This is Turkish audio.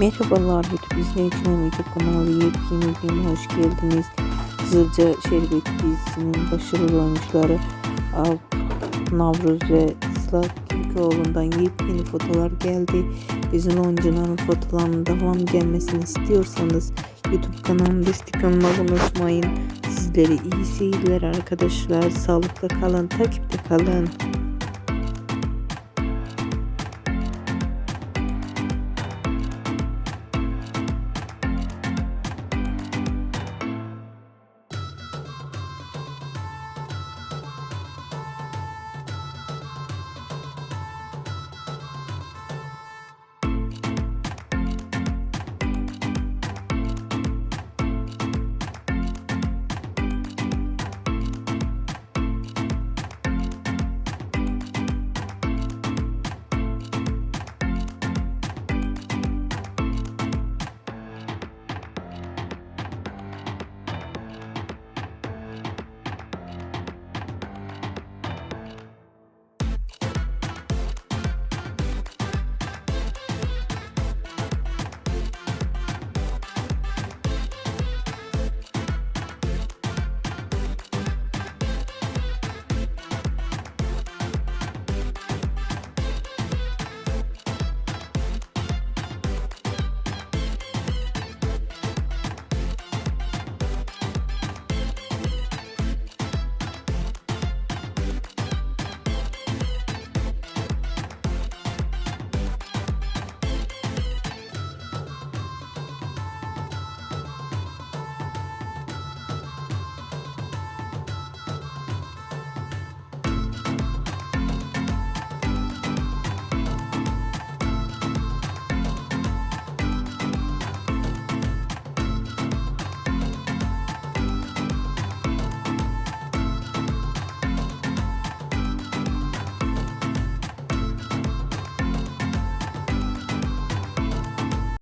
Merhabalar YouTube izleyicilerim YouTube kanalı yepyeni videoma hoş geldiniz. Kızılca Şerbeti dizisinin başarılı oyuncuları Alp Navruz ve Sıla Türkoğlu'ndan yepyeni fotolar geldi. Bizim oyuncuların fotolarının devam gelmesini istiyorsanız YouTube kanalımı destek olmayı unutmayın. Sizlere iyi seyirler arkadaşlar. Sağlıkla kalın, takipte kalın.